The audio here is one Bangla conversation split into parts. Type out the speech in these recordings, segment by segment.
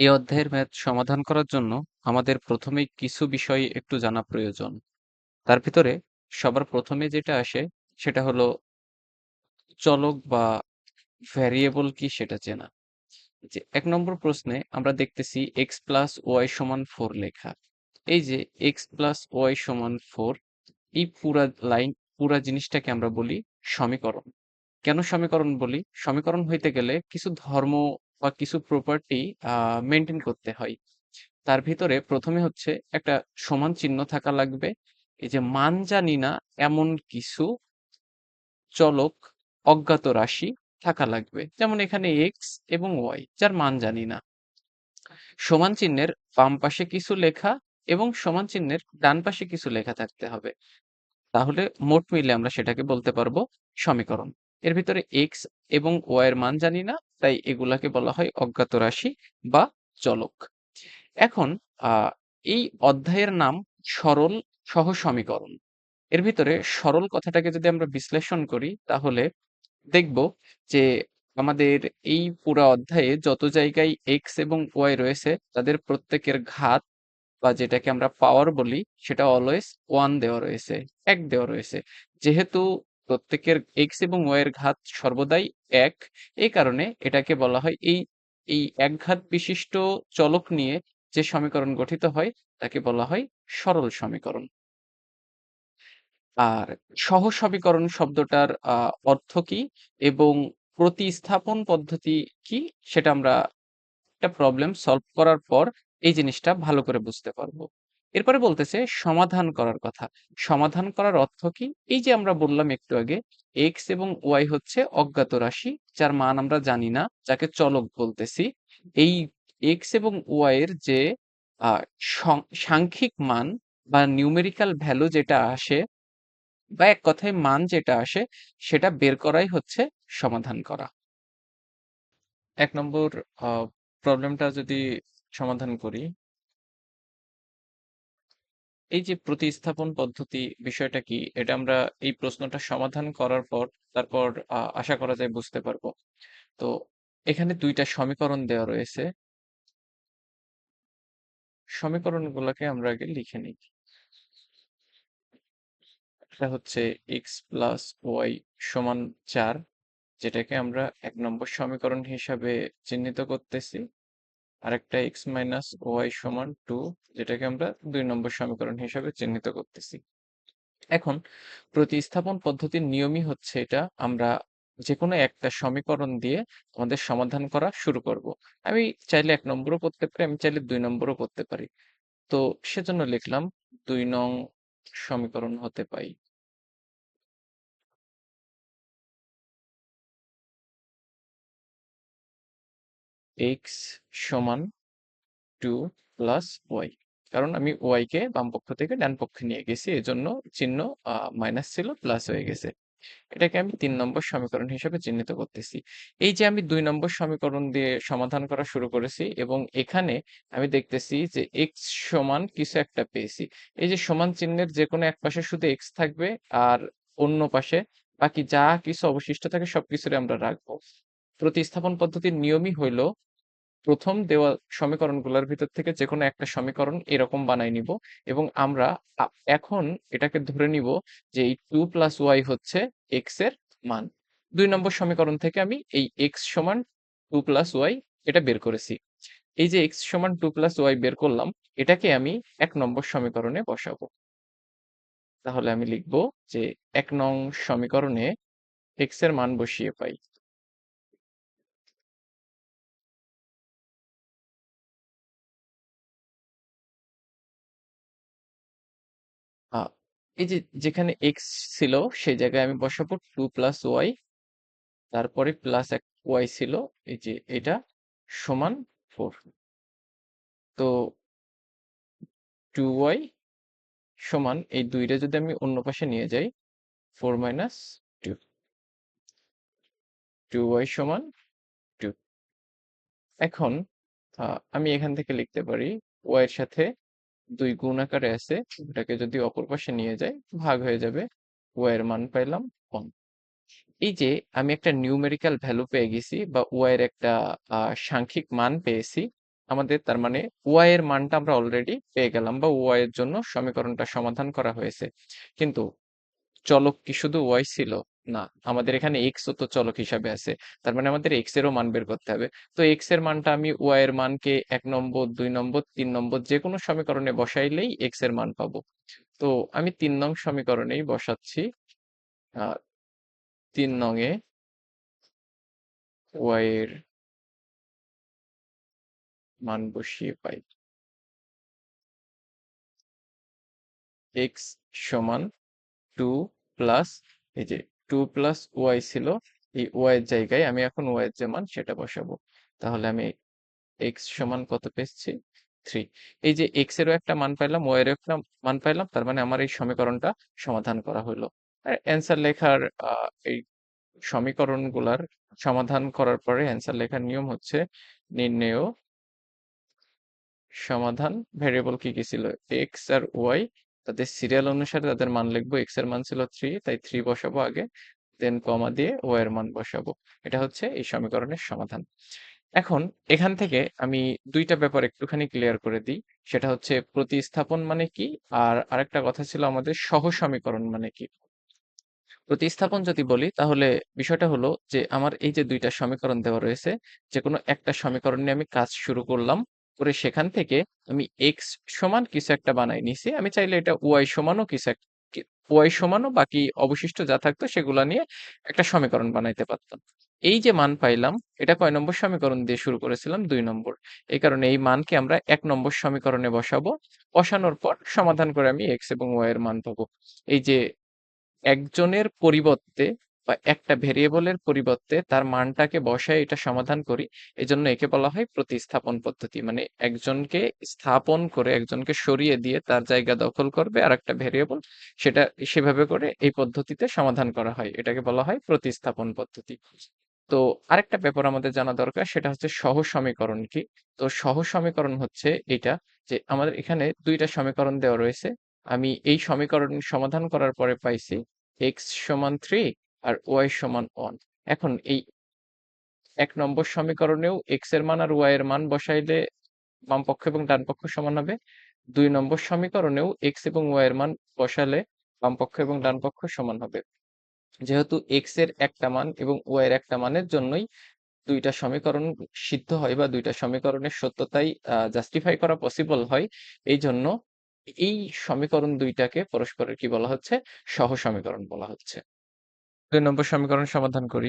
এই অধ্যায়ের ম্যাথ সমাধান করার জন্য আমাদের প্রথমেই কিছু বিষয় একটু জানা প্রয়োজন। তার ভিতরে সবার প্রথমে যেটা আসে, সেটা হলো চলক বা ভ্যারিয়েবল কি সেটা চেনা। যে এক নম্বর প্রশ্নে আমরা দেখতেছি এক্স প্লাস ওয়াই সমান ফোর লেখা। এই যে এক্স প্লাস ওয়াই সমান ফোর এই পুরা লাইন পুরা জিনিসটাকে আমরা বলি সমীকরণ। কেন সমীকরণ বলি? সমীকরণ হইতে গেলে কিছু ধর্ম বা কিছু প্রপার্টি আ মেইনটেইন করতে হয়। তার ভিতরে প্রথমে হচ্ছে একটা সমান চিহ্ন থাকা লাগবে। এই যে মান জানি না এমন কিছু চলক, অজ্ঞাত রাশি থাকা লাগবে। যেমন এখানে এক্স এবং ওয়াই যার মান জানি না। সমান চিহ্নের বাম পাশে কিছু লেখা এবং সমান চিহ্নের ডান পাশে কিছু লেখা থাকতে হবে। তাহলে মোট মিলে আমরা সেটাকে বলতে পারব সমীকরণ। এর ভিতরে এক্স এবং y এর মান জানি না, তাই এগুলাকে বলা হয় অজ্ঞাত রাশি বা চলক। এখন এই অধ্যায়ের নাম সরল সহ সমীকরণ এর ভিতরে সরল কথাটাকে যদি আমরা বিশ্লেষণ করি তাহলে দেখব যে আমাদের এই পুরা অধ্যায়ে যত জায়গায় এক্স এবং ওয়াই রয়েছে তাদের প্রত্যেকের ঘাত বা যেটাকে আমরা পাওয়ার বলি সেটা অলওয়েজ ওয়ান দেওয়া রয়েছে, এক দেওয়া রয়েছে। যেহেতু প্রত্যেকের x এবং y এর ঘাত সর্বদাই ১ এই কারণে এটাকে বলা হয় এই, এই একঘাত বিশিষ্ট চলক নিয়ে যে সমীকরণ গঠিত হয় তাকে বলা হয় সরল সমীকরণ। আর সহসমীকরণ শব্দটার আ অর্থ কি এবং প্রতিস্থাপন পদ্ধতি কি সেটা আমরা একটা প্রবলেম সলভ করার পর এই জিনিসটা ভালো করে বুঝতে পারব। এরপরে বলতেছে সমাধান করার কথা। সমাধান করার অর্থ কি? এই যে আমরা বললাম একটু আগে এক্স এবং ওয়াই হচ্ছে অজ্ঞাত রাশি যার মান আমরা জানি না, যাকে চলক বলতেছি। এই এক্স এবং ওয়াই এর যে সাংখ্যিক মান বা নিউমেরিক্যাল ভ্যালু যেটা আসে বা এক কথায় মান যেটা আসে সেটা বের করাই হচ্ছে সমাধান করা। এক নম্বর প্রবলেমটা যদি সমাধান করি এই যে প্রতিস্থাপন পদ্ধতি বিষয়টা কি? এটা আমরা এই প্রশ্নটা সমাধান করার পর তারপর আশা করা যায় বুঝতে পারব। তো এখানে দুইটা সমীকরণ দেওয়া রয়েছে। সমীকরণ সমীকরণগুলোকে আমরা আগে লিখে নিই। একটা হচ্ছে x প্লাস ওয়াই সমান চার, যেটাকে আমরা এক নম্বর সমীকরণ হিসাবে চিহ্নিত করতেছি। আরেকটা এক্স মাইনাস ওয়াই সমান টু যেটাকে আমরা দুই নম্বর সমীকরণ হিসাবে চিহ্নিত করতেছি। এখন প্রতিস্থাপন পদ্ধতির নিয়মই হচ্ছে এটা আমরা যেকোনো একটা সমীকরণ দিয়ে আমাদের সমাধান করা শুরু করব। আমি চাইলে এক নম্বরও করতে পারি, আমি চাইলে দুই নম্বরও করতে পারি। তো সেজন্য লিখলাম দুই নং সমীকরণ হতে পাই। X সমান টু প্লাস ওয়াই কারণ আমি y কে বাম পক্ষ থেকে ডান পক্ষে নিয়ে গেছি, এজন্য চিহ্ন মাইনাস ছিল প্লাস হয়ে গেছে। এটাকে আমি তিন নম্বর সমীকরণ হিসেবে চিহ্নিত করতেছি। এই যে আমি দুই নম্বর সমীকরণ দিয়ে সমাধান করা শুরু করেছি এবং এখানে আমি দেখতেছি যে এক্স সমান কিছু একটা পেয়েছি। এই যে সমান চিহ্নের যেকোনো এক পাশে শুধু এক্স থাকবে আর অন্য পাশে বাকি যা কিছু অবশিষ্ট থাকে সবকিছুরই আমরা রাখব। প্রতিস্থাপন পদ্ধতির নিয়মই হইল ১ম দেওয়া সমীকরণগুলোর ভিতর থেকে যেকোনো একটা সমীকরণ এরকম বানায় নিব এবং আমরা এখন এটাকে ধরে নিব যে এই টু প্লাস ওয়াই হচ্ছে x এর মান। দুই নম্বর সমীকরণ থেকে আমি এই এক্স সমান টু প্লাস ওয়াই এটা বের করেছি। এই যে এক্স সমান টু প্লাস ওয়াই বের করলাম, এটাকে আমি এক নম্বর সমীকরণে বসাবো। তাহলে আমি লিখব যে এক নং সমীকরণে x এর মান বসিয়ে পাই। এই যে, যেখানে এক্স ছিল, সেই জায়গায় আমি বসাবো টু প্লাস ওয়াই তারপরে প্লাস এক ওয়াই ছিল, এই যে এটা সমান ফোর তো টু ওয়াই সমান এই দুইটা যদি আমি অন্য পাশে নিয়ে যাই ফোর মাইনাস 2 2y সমান টু এখন আমি এখান থেকে লিখতে পারি y এর সাথে ২ গুণ আকারে আছে, ওটাকে যদি অপর পাশে নিয়ে যাই, ভাগ হয়ে যাবে y এর মান পাইলাম 1 এই যে আমি একটা নিউমেরিক্যাল ভ্যালু পেয়ে গেছি বা y এর একটা সাংখ্যিক মান পেয়েছি। আমাদের তার মানে ওয়াই এর মানটা আমরা অলরেডি পেয়ে গেলাম বা ওয়াই এর জন্য সমীকরণটা সমাধান করা হয়েছে কিন্তু চলক কি শুধু ওয়াই ছিল না আমাদের এখানে এক্স ও তো চলক হিসাবে আছে। তার মানে আমাদের এক্স এরও মান বের করতে হবে। তো এক্সের মানটা আমি ওয়াই এর মানকে এক নম্বর দুই নম্বর তিন নম্বর যে কোনো সমীকরণে বসাইলেই এক্সের মান পাবো। তো আমি তিন নং সমীকরণেই বসাচ্ছি। তিন নং এ ওয়াই এর মান বসিয়ে পাই। এক্স সমান টু প্লাস এই যে টু প্লাস ওয়াই ছিল, এই ওয়াই এর জায়গায় আমি এখন ওয়াই এর যে মান সেটা বসাবো। তাহলে আমি এক্স সমান কত পেয়েছি? থ্রি এই যে এক্স এরও একটা মান পাইলাম ওয়াই এরও একটা মান পাইলাম, তার মানে আমার এই সমীকরণটা সমাধান করা হলো। অ্যান্সার লেখার এই সমীকরণগুলার সমাধান করার পরে অ্যান্সার লেখার নিয়ম হচ্ছে নির্ণেয় সমাধান ভেরিয়েবল কি কি ছিল? এক্স আর ওয়াই তাদের সিরিয়াল অনুসারে তাদের মান লিখব এক্সের মান ছিল থ্রি তাই থ্রি বসাবো আগে দেন কমা দিয়ে ওয়াই এর মান বসাবো। এটা হচ্ছে এই সমীকরণের সমাধান। এখন এখান থেকে আমি দুইটা ব্যাপার একটুখানি ক্লিয়ার করে দিই। সেটা হচ্ছে প্রতিস্থাপন মানে কি? আর আরেকটা কথা ছিল আমাদের সহ সমীকরণ মানে কি? প্রতিস্থাপন যদি বলি, তাহলে বিষয়টা হলো যে, আমার এই যে দুইটা সমীকরণ দেওয়া রয়েছে যে কোনো একটা সমীকরণ নিয়ে আমি কাজ শুরু করলাম করে সেখান থেকে আমি এক্স সমান কিছু একটা বানাই নিছি। আমি চাইলে এটা ওয়াই সমানও কিছু একটা ওয়াই সমানও বাকি অবশিষ্ট যা থাকতো সেগুলা নিয়ে একটা সমীকরণ বানাইতে পারতাম। এই যে মান পাইলাম, এটা কয় নম্বর সমীকরণ দিয়ে শুরু করেছিলাম? দুই নম্বর। এই কারণে এই মানকে আমরা এক নম্বর সমীকরণে বসাবো। বসানোর পর সমাধান করে আমি এক্স এবং ওয়াই এর মান পাবো। এই যে একজনের পরিবর্তে বা একটা ভেরিয়েবলের পরিবর্তে তার মানটাকে বসায় এটা সমাধান করি, এজন্য একে বলা হয় প্রতিস্থাপন পদ্ধতি। মানে একজনকে স্থাপন করে একজনকে সরিয়ে দিয়ে তার জায়গা দখল করবে আর একটা ভেরিয়েবল সেটা সেভাবে করে এই পদ্ধতিতে সমাধান করা হয়। এটাকে বলা হয় প্রতিস্থাপন পদ্ধতি। তো আরেকটা ব্যাপার আমাদের জানা দরকার, সেটা হচ্ছে সহ সমীকরণ কি? তো সহ সমীকরণ হচ্ছে এটা যে আমাদের এখানে দুইটা সমীকরণ দেওয়া রয়েছে। আমি এই সমীকরণ সমাধান করার পরে পাইছি এক্স সমান থ্রি আর ওয়াই সমান ওয়ান এখন এই এক নম্বর সমীকরণেও এক্সের মান আর ওয়াই এর মান বসাইলে বাম পক্ষ এবং ডান পক্ষ সমান হবে। দুই নম্বর সমীকরণেও এক্স এবং ওয়াই এর মান বসালে বাম পক্ষ এবং ডান পক্ষ সমান হবে। যেহেতু এক্সের একটা মান এবং ওয়াই এর একটা মানের জন্যই দুইটা সমীকরণ সিদ্ধ হয় বা দুইটা সমীকরণের সত্যতাই জাস্টিফাই করা পসিবল হয়। এই জন্য এই সমীকরণ দুইটাকে পরস্পরের কি বলা হচ্ছে? সহ সমীকরণ বলা হচ্ছে। দুই নম্বর সমীকরণ সমাধান করি।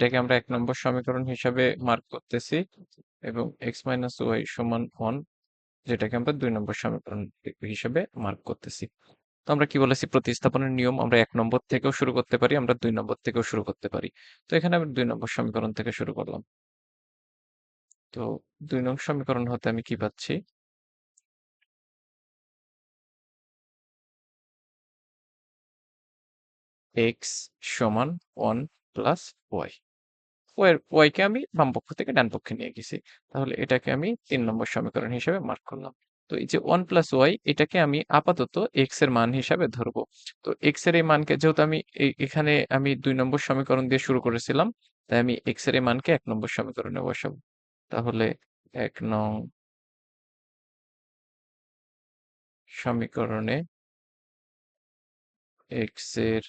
এটাকে আমরা এক নম্বর সমীকরণ হিসাবে মার্ক করতেছি এবং এক্স মাইনাস ওয়াই সমান ওয়ান যেটাকে আমরা দুই নম্বর সমীকরণ হিসেবে মার্ক করতেছি। তো আমরা কি বলেছি? প্রতিস্থাপনের নিয়ম আমরা এক নম্বর থেকেও শুরু করতে পারি, আমরা দুই নম্বর থেকেও শুরু করতে পারি। তো এখানে আমি দুই নম্বর সমীকরণ থেকে শুরু করলাম। তো দুই নম্বর সমীকরণ হতে আমি কি পাচ্ছি? এক্স সমান ওয়ান প্লাস ওয়াই ওয়াই ওয়াইকে আমি বাম পক্ষ থেকে ডান পক্ষে নিয়ে গেছি। তাহলে এটাকে আমি তিন নম্বর সমীকরণ হিসেবে মার্ক করলাম। তো এই যে ওয়ান প্লাস ওয়াই এটাকে আমি আপাতত এক্সের মান হিসাবে ধরবো। তো এক্সের এই মানকে, যেহেতু আমি এখানে আমি দুই নম্বর সমীকরণ দিয়ে শুরু করেছিলাম, তাই আমি এক্সের এই মানকে এক নম্বর সমীকরণে বসাবো। তাহলে এক নং সমীকরণে এক্সের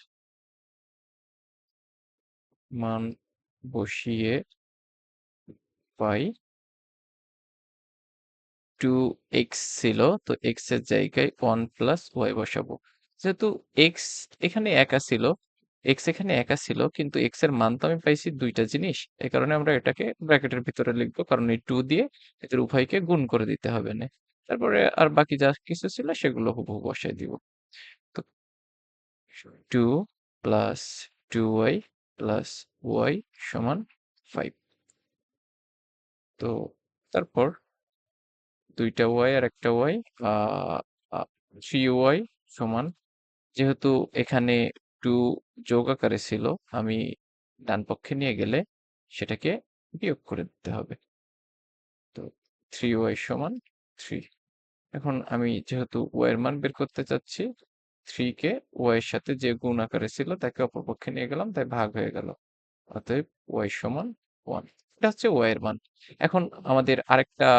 মান বসিয়ে পাই টু এক্স ছিল, তো এক্সের জায়গায় ওয়ান প্লাস ওয়াই বসাবো। যেহেতু এক্স এখানে একা ছিল এক্স এখানে একা ছিল, কিন্তু এক্সের মান তো আমি পাইছি দুইটা জিনিস। এই কারণে আমরা এটাকে ব্র্যাকেটের ভিতরে লিখব, কারণ এই টু দিয়ে এদের উভয়কে গুণ করে দিতে হবে না। তারপরে আর বাকি যা কিছু ছিল সেগুলো হুবহু বসাই দিব। তো two plus two y plus y সমান ফাইভ তো তারপর দুইটা ওয়াই আর একটা ওয়াই থ্রি ওয়াই সমান। যেহেতু এখানে টু যোগ আকারে ছিল, আমি ডান পক্ষে নিয়ে গেলে সেটাকে বিয়োগ করে দিতে হবে। তো থ্রি ওয়াই সমান থ্রি এখন আমি যেহেতু ওয়াই এর মান বের করতে চাচ্ছি থ্রি কে ওয়াই এর সাথে যে গুণ আকারে ছিল তাকে অপরপক্ষে নিয়ে গেলাম, তাই ভাগ হয়ে গেল। অতএব ওয়াই সমান ওয়ান এটা হচ্ছে ওয়াই এর মান। এখন আমাদের আরেকটা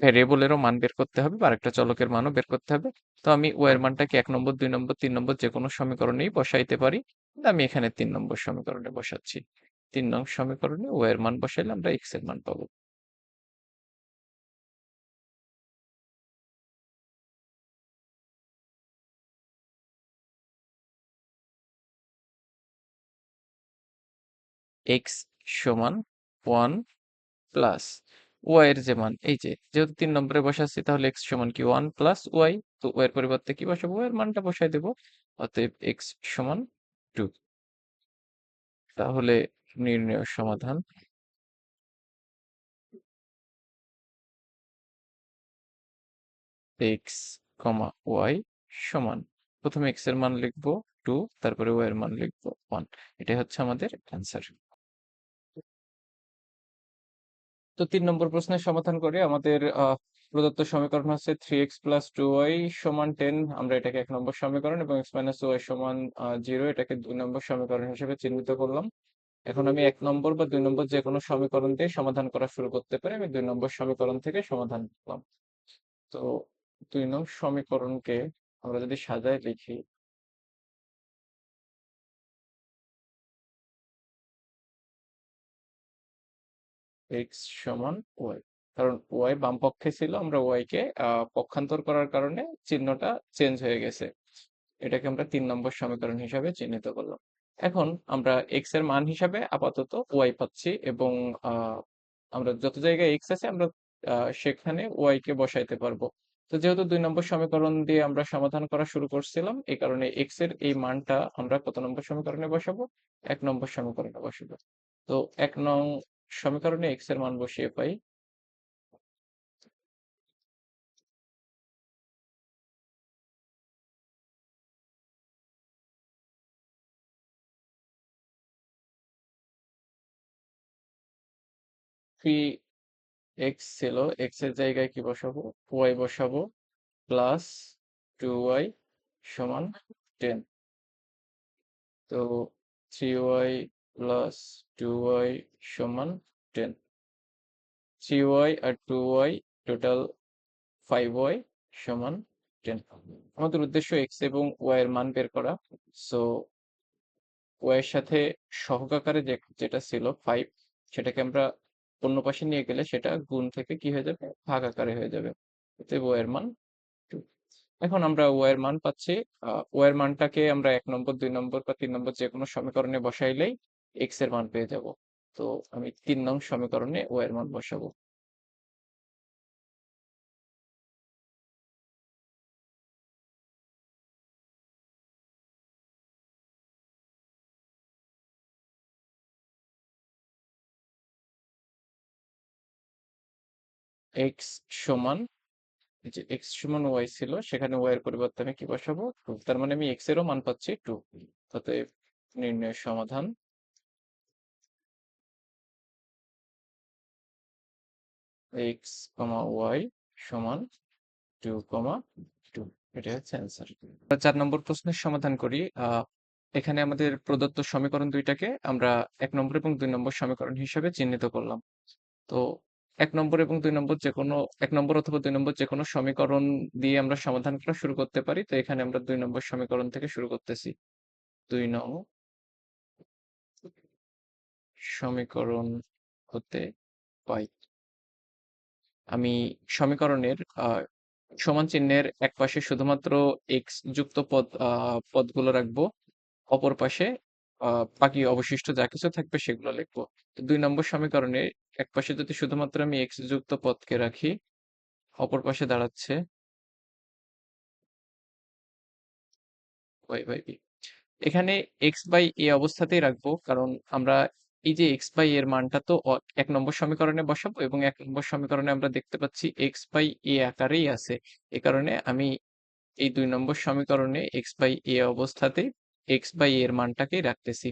ভ্যারিয়েবলেরও মান বের করতে হবে বা আরেকটা চলকের মানও বের করতে হবে। তো আমি ওয়াই এর মানটাকে এক নম্বর, দুই নম্বর, তিন নম্বর যে কোনো সমীকরণেই বসাইতে পারি। আমি এখানে তিন নম্বর সমীকরণে বসাচ্ছি। তিন নং সমীকরণে ওয়াই এর মান বসাইলে আমরা এক্সের মান পাবো। এক্স সমান ওয়ান প্লাস ওয়াই এর যে মান এই যে, যেহেতু তিন নম্বরে বসাচ্ছি তাহলে এক্স সমান কি ওয়ান প্লাস ওয়াই তো ওয়াই এর পরিবর্তে কি বসাবো? ওয়াই এর মানটা বসাই দেবো, অতএব এক্স সমান টু তাহলে নির্ণয় সমাধান। এক্স কমা ওয়াই সমান, প্রথমে এক্সের মান লিখব টু তারপরে ওয়াই এর মান লিখব ওয়ান এটাই হচ্ছে আমাদের অ্যান্সার তো তিন নম্বর প্রশ্নের সমাধান করে আমাদের প্রদত্ত সমীকরণ হচ্ছে three x plus two y সমান টেন আমরা এটাকে এক নম্বর সমীকরণ এবং এক্স মাইনাস ওয়াই সমান জিরো এটাকে দুই নম্বর সমীকরণ হিসেবে চিহ্নিত করলাম। এখন আমি এক নম্বর বা দুই নম্বর যে কোনো সমীকরণ দিয়ে সমাধান করা শুরু করতে পারি। আমি দুই নম্বর সমীকরণ থেকে সমাধান করলাম। তো দুই নম্বর সমীকরণকে আমরা যদি সাজায় লিখি এক্স সমান ওয়াই কারণ ওয়াই বাম পক্ষে ছিল, আমরা ওয়াই কে পক্ষান্তর করার কারণে চিহ্নটা চেঞ্জ হয়ে গেছে। এটাকে আমরা তিন নম্বর সমীকরণ হিসাবে চিহ্নিত করলাম। এখন আমরা এক্সের মান হিসাবে আপাতত ওয়াই পাচ্ছি এবং আমরা যত জায়গায় এক্স আছে, আমরা সেখানে ওয়াই কে বসাইতে পারব। তো যেহেতু দুই নম্বর সমীকরণ দিয়ে আমরা সমাধান করা শুরু করছিলাম এই কারণে এক্সের এই মানটা আমরা কত নম্বর সমীকরণে বসাবো? এক নম্বর সমীকরণে বসাবো। তো এক নং সমীকরণে এক্সের মান বসিয়ে পাই। থ্রি এক্স ছিল? এক্সের জায়গায় কি বসাবো? ওয়াই বসাবো প্লাস টু ওয়াই সমান টেন তো three y plus two y সমান টেন থ্রি ওয়াই আর two y total five y সমান আমাদের উদ্দেশ্য এক্স এবং ওয়াই এর মান বের করা। সো ওয়াই এর সাথে সহগাকারে যে, যেটা ছিল ফাইভ সেটাকে আমরা অন্য পাশে নিয়ে গেলে সেটা গুণ থেকে কি হয়ে যাবে? ভাগ আকারে হয়ে যাবে। অতএব ওয়াই এর মান টু এখন আমরা ওয়াই এর মান পাচ্ছি। ওয়াই এর মানটাকে আমরা এক নম্বর, দুই নম্বর বা তিন নম্বর যে কোনো সমীকরণে বসাইলেই এক্সের মান পেয়ে যাব। তো আমি তিন নং সমীকরণে ওয়াই এর মান বসাবো। এক্স সমান যে এক্স সমান ওয়াই ছিল, সেখানে ওয়াই এর পরিবর্তে আমি কি বসাবো? তার মানে আমি এক্স এরও মান পাচ্ছি টু তাতে নির্ণয়ের সমাধান এক্স কমা ওয়াই সমান টু কমা টু এটা হচ্ছে অ্যান্সার চার নম্বর প্রশ্নের সমাধান করি এখানে আমাদের প্রদত্ত সমীকরণ দুইটাকে আমরা এক নম্বর এবং দুই নম্বর সমীকরণ হিসেবে চিহ্নিত করলাম। তো এক নম্বর এবং দুই নম্বর যে কোনো এক নম্বর অথবা দুই নম্বর যে কোনো সমীকরণ দিয়ে আমরা সমাধান করা শুরু করতে পারি, তো এখানে আমরা দুই নম্বর সমীকরণ থেকে শুরু করতেছি। দুই নং সমীকরণ হতে পাই। আমি সমীকরণের সমান চিহ্নের এক পাশে শুধুমাত্র এক্স যুক্ত পদ পদগুলো রাখব, অপর পাশে বাকি অবশিষ্ট যা কিছু থাকবে সেগুলো লিখব। তো দুই নম্বর সমীকরণে এক পাশে যদি শুধুমাত্র আমি এক্স যুক্ত পদকে রাখি, অপর পাশে দাঁড়াচ্ছে বাই এখানে এক্স বাই এ অবস্থাতেই রাখব, কারণ আমরা এই যে এক্স বাই এর মানটা তো এক নম্বর সমীকরণে বসাবো এবং এক নম্বর সমীকরণে আমরা দেখতে পাচ্ছি এক্স বাই এ আকারেই আছে। এ কারণে আমি এই দুই নম্বর সমীকরণে এক্স বাই এ অবস্থাতেই এক্স বাই এর মানটাকেই রাখতেছি।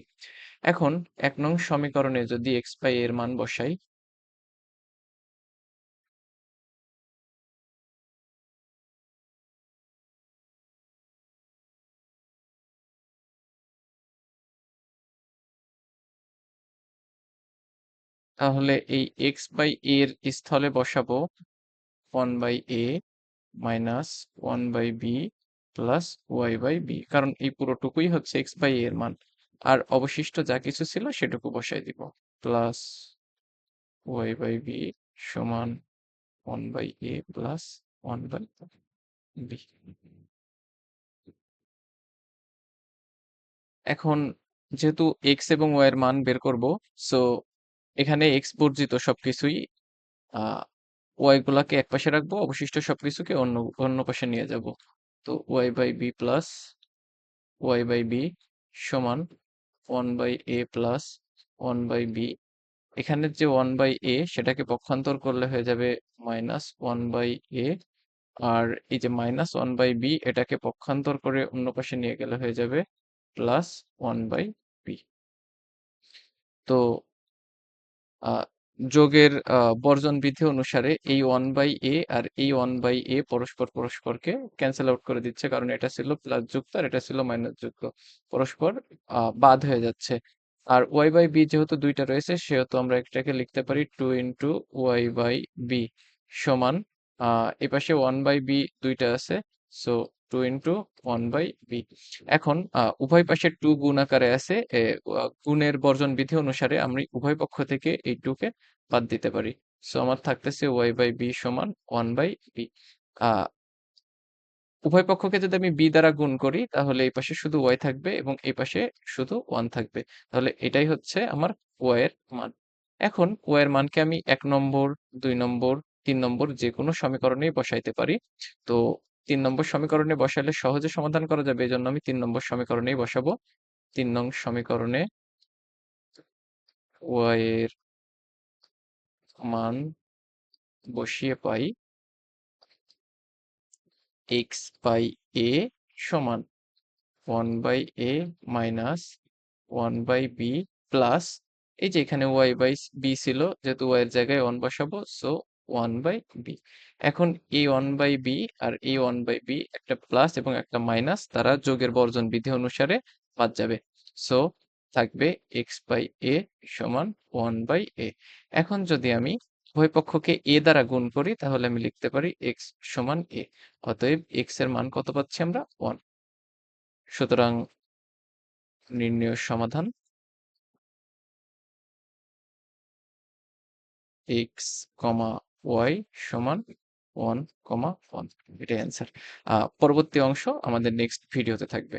এখন এক নং সমীকরণে যদি এক্স বাই এর মান বসাই তাহলে এই এক্স বাই এ এর স্থলে বসাবো one by a minus one by b plus y by b কারণ এই পুরোটুকুই হচ্ছে এক্স বাই এর মান। আর অবশিষ্ট যা কিছু ছিল সেটুকু বসাই দিব। প্লাস ওয়াই বাই বি সমান one by a plus one by b এখন যেহেতু এক্স এবং ওয়াই এর মান বের করব সো এখানে এক্স বর্জিত সবকিছুই ওয়াই গুলাকে এক পাশে রাখব, অবশিষ্ট সবকিছুকে অন্য অন্য পাশে নিয়ে যাব। তো y by b plus y by b সমান one by a plus one by b এখানে যে ওয়ান বাই এ সেটাকে পক্ষান্তর করলে হয়ে যাবে মাইনাস ওয়ান বাই এ আর এই যে মাইনাস ওয়ান বাই বি এটাকে পক্ষান্তর করে অন্য পাশে নিয়ে গেলে হয়ে যাবে প্লাস ওয়ান বাই বি তো আহ, যোগের আহ, বর্জন বিধি অনুসারে এই ওয়ান বাই এ আর এই ওয়ান বাই এ পরস্পর পরস্পরকে ক্যান্সেল আউট করে দিচ্ছে। কারণ এটা ছিল প্লাস যুক্ত আর এটা ছিল মাইনাস যুক্ত। পরস্পর আহ, বাদ হয়ে যাচ্ছে। আর ওয়াই বাই বি যেহেতু দুইটা রয়েছে সেহেতু আমরা এটাকে লিখতে পারি two into y by b সমান আহ এপাশে ওয়ান বাই বি দুইটা আছে। So two into one by b এখন উভয় পাশে টু গুণ আকারে আছে গুণের বর্জন বিধি অনুসারে আমি উভয় পক্ষ থেকে এই টু কে বাদ দিতে পারি। সো আমার থাকতেছে ওয়াই বাই বি সমান ওয়ান বাই বি উভয় পক্ষকে যদি আমি বি দ্বারা গুণ করি, তাহলে এই পাশে শুধু ওয়াই থাকবে এবং এই পাশে শুধু ওয়ান থাকবে। তাহলে এটাই হচ্ছে আমার ওয়াই এর মান। এখন ওয়াই এর মানকে আমি এক নম্বর, দুই নম্বর, তিন নম্বর যে কোনো সমীকরণেই বসাইতে পারি। তো তিন নম্বর সমীকরণে বসালে সহজে সমাধান করা যাবে। এই জন্য আমি তিন নম্বর সমীকরণেই বসাবো। তিন নং সমীকরণে ওয়াই এর মান বসিয়ে পাই এক্স বাই এ সমান one by a minus one by b plus এই যে এখানে ওয়াই বাই বি ছিল, যেহেতু ওয়াই এর জায়গায় ওয়ান বসাবো সো ওয়ান বাই বি। এখন এই ওয়ান বাই বি আর এই ওয়ান বাই বি একটা প্লাস এবং একটা মাইনাস তারা যোগের বর্জন বিধি অনুসারে বাদ যাবে। সো, থাকবে এক্স বাই এ সমান ওয়ান বাই এ এখন যদি আমি উভয় পক্ষকে এ দ্বারা গুণ করি, তাহলে আমি লিখতে পারি এক্স সমান এ অতএব এক্সের মান কত পাচ্ছি আমরা? ওয়ান। সুতরাং নির্ণয় সমাধান এক্স কমা ওয়াই সমান ওয়ান কমা ওয়ান এটাই অ্যান্সার পরবর্তী অংশ আমাদের নেক্সট ভিডিওতে থাকবে।